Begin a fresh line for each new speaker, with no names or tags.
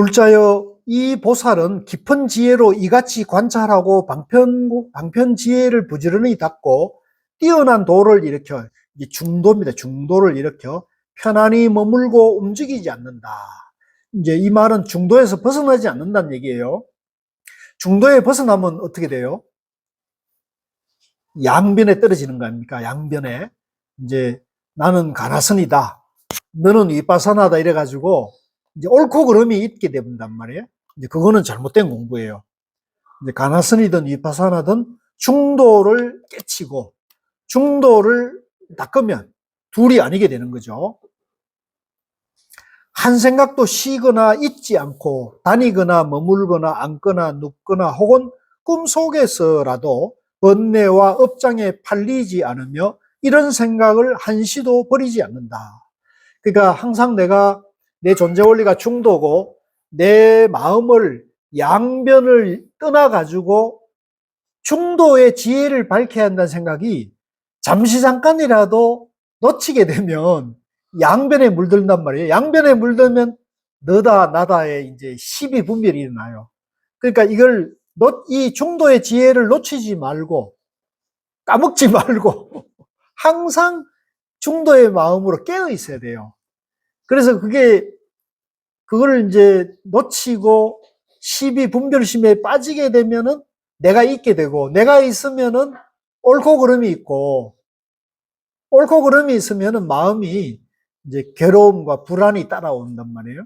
둘째여 이 보살은 깊은 지혜로 이같이 관찰하고 방편 방편 지혜를 부지런히 닦고 뛰어난 도를 일으켜 중도입니다. 중도를 일으켜 편안히 머물고 움직이지 않는다. 이제 이 말은 중도에서 벗어나지 않는다는 얘기예요. 중도에 벗어나면 어떻게 돼요? 양변에 떨어지는 거 아닙니까? 양변에. 이제 나는 가나선이다. 너는 위파사나다 이래가지고 이제 옳고 그름이 있게 된단 말이에요. 이제 그거는 잘못된 공부예요. 이제 가나선이든 위파사나든 중도를 깨치고 중도를 닦으면 둘이 아니게 되는 거죠. 한 생각도 쉬거나 잊지 않고 다니거나 머물거나 앉거나 눕거나 혹은 꿈속에서라도 번뇌와 업장에 팔리지 않으며 이런 생각을 한시도 버리지 않는다. 그러니까 항상 내가 내 존재 원리가 중도고 내 마음을 양변을 떠나가지고 중도의 지혜를 밝혀야 한다는 생각이 잠시 잠깐이라도 놓치게 되면 양변에 물든단 말이에요. 양변에 물들면 너다 나다의 이제 시비 분별이 일어나요. 그러니까 이걸 놓- 이 중도의 지혜를 놓치지 말고 까먹지 말고 항상 중도의 마음으로 깨어 있어야 돼요. 그래서 그게 그거를 이제 놓치고 시비 분별심에 빠지게 되면은 내가 있게 되고 내가 있으면은 옳고 그름이 있고 옳고 그름이 있으면은 마음이 이제 괴로움과 불안이 따라온단 말이에요.